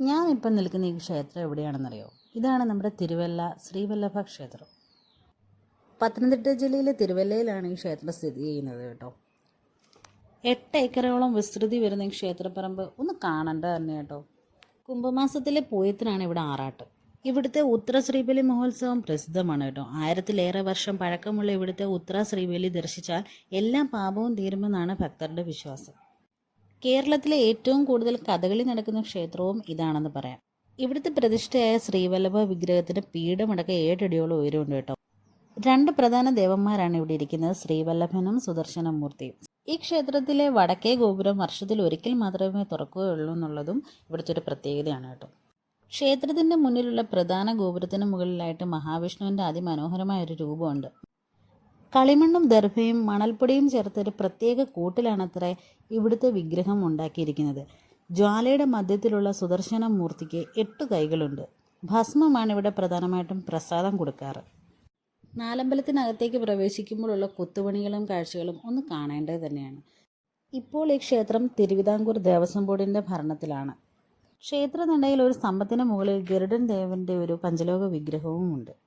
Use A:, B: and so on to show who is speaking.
A: ഞാനിപ്പം നിൽക്കുന്ന ഈ ക്ഷേത്രം എവിടെയാണെന്നറിയോ? ഇതാണ് നമ്മുടെ തിരുവല്ല ശ്രീവല്ലഭ ക്ഷേത്രം. പത്തനംതിട്ട ജില്ലയിലെ തിരുവല്ലയിലാണ് ഈ ക്ഷേത്രം സ്ഥിതി ചെയ്യുന്നത് കേട്ടോ. എട്ട് ഏക്കറോളം വിസ്തൃതി വരുന്ന ഈ ക്ഷേത്രപ്പറമ്പ് ഒന്ന് കാണേണ്ട തന്നെ കേട്ടോ. കുംഭമാസത്തിലെ പൂയത്തിനാണ് ഇവിടെ ആറാട്ട്. ഇവിടുത്തെ ഉത്തര ശ്രീബലി മഹോത്സവം പ്രസിദ്ധമാണ് കേട്ടോ. ആയിരത്തിലേറെ വർഷം പഴക്കമുള്ള ഇവിടുത്തെ ഉത്തര ശ്രീബലി ദർശിച്ചാൽ എല്ലാം പാപവും തീരുമെന്നാണ് ഭക്തരുടെ വിശ്വാസം. കേരളത്തിലെ ഏറ്റവും കൂടുതൽ കഥകളി നടക്കുന്ന ക്ഷേത്രവും ഇതാണെന്ന് പറയാം. ഇവിടുത്തെ പ്രതിഷ്ഠയായ ശ്രീവല്ലഭ വിഗ്രഹത്തിന് പീഠമടക്കം ഏഴടിയോളം ഉയരമുണ്ട് കേട്ടോ. രണ്ട് പ്രധാന ദേവന്മാരാണ് ഇവിടെ ഇരിക്കുന്നത്. ശ്രീവല്ലഭനും സുദർശനമൂർത്തിയും ഈ ക്ഷേത്രത്തിലെ വടക്കേ ഗോപുരം വർഷത്തിൽ ഒരിക്കൽ മാത്രമേ തുറക്കുകയുള്ളൂ എന്നുള്ളതും ഇവിടുത്തെ ഒരു പ്രത്യേകതയാണ് കേട്ടോ. ക്ഷേത്രത്തിന്റെ മുന്നിലുള്ള പ്രധാന ഗോപുരത്തിന് മുകളിലായിട്ട് മഹാവിഷ്ണുവിന്റെ അതിമനോഹരമായ ഒരു രൂപമുണ്ട്. കളിമണ്ണും ദർഭയും മണൽപ്പൊടിയും ചേർത്തൊരു പ്രത്യേക കൂട്ടിലാണത്രേ ഇവിടുത്തെ വിഗ്രഹം ഉണ്ടാക്കിയിരിക്കുന്നത്. ജ്വാലയുടെ മധ്യത്തിലുള്ള സുദർശന മൂർത്തിക്ക് എട്ട് കൈകളുണ്ട്. ഭസ്മമാണ് ഇവിടെ പ്രധാനമായിട്ടും പ്രസാദം കൊടുക്കാറ്. നാലമ്പലത്തിനകത്തേക്ക് പ്രവേശിക്കുമ്പോഴുള്ള കൊത്തുപണികളും കാഴ്ചകളും ഒന്ന് കാണേണ്ടത് തന്നെയാണ്. ഇപ്പോൾ ഈ ക്ഷേത്രം തിരുവിതാംകൂർ ദേവസ്വം ബോർഡിന്റെ ഭരണത്തിലാണ്. ക്ഷേത്രനടയിൽ ഒരു സ്തംഭത്തിന് മുകളിൽ ഗരുഡൻ ദേവന്റെ ഒരു പഞ്ചലോക വിഗ്രഹവും ഉണ്ട്